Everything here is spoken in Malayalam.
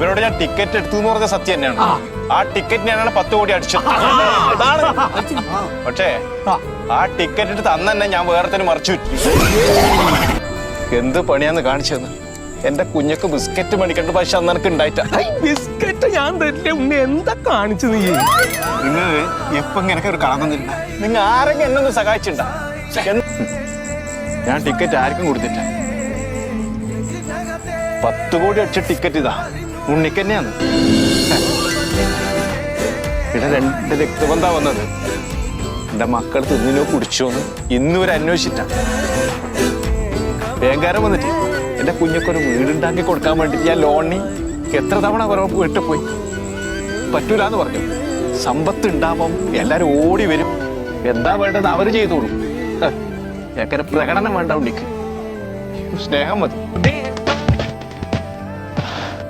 ഇവരോട് ഞാൻ ടിക്കറ്റ് എടുത്തു എന്ന് പറഞ്ഞ സത്യം തന്നെയാണ് ആ ടിക്കറ്റ് ടിക്കറ്റിനാണ് പത്ത് കോടി അടിച്ചത് അതാണ് പക്ഷേ ആ ടിക്കറ്റ് എടുത്ത് അന്ന് തന്നെ ഞാൻ വേറെ തന്നെ മറിച്ചു എന്ത് പണിയാന്ന് കാണിച്ചതെന്ന് എന്റെ കുഞ്ഞക്ക് ബിസ്ക്കറ്റ് മണിക്കണ്ട് പക്ഷെ അന്ന് എനിക്ക് ഉണ്ടായിട്ട ബിസ്ക്കറ്റ് ഞാൻ തരില്ല ഉണ്ണി എന്താ കാണിച്ചു നീ നിങ്ങൾ എപ്പം ഒരു കാണുന്നില്ല നിങ്ങൾ ആരെങ്കിലും എന്നെ ഒന്ന് സഹായിച്ചിട്ടുണ്ടാ ഞാൻ ടിക്കറ്റ് ആർക്കും കൊടുത്തില്ല പത്ത് കോടി അടിച്ച ടിക്കറ്റ് ഇതാ ഉണ്ണിക്ക് തന്നെയാണ് ഇവിടെ രണ്ട് രക്തബന്ധ വന്നത്. എന്റെ മക്കൾ തിന്നിനോ കുടിച്ചോന്ന് ഇന്നുവരെ അന്വേഷിച്ചിട്ട. വേങ്കാരം വന്നിട്ട് എന്റെ കുഞ്ഞൊക്കൊരു വീടുണ്ടാക്കി കൊടുക്കാൻ വേണ്ടി ഞാൻ ലോണി എത്ര തവണ കുറവ് വീട്ടിൽ പോയി? പറ്റൂലെന്ന് പറഞ്ഞു. സമ്പത്ത് ഉണ്ടാവും എല്ലാരും ഓടി വരും. എന്താ വേണ്ടത് അവർ ചെയ്തോളും. ഹ്, പ്രകടനം വേണ്ട ഉണ്ണിക്ക്. സ്നേഹം മതി.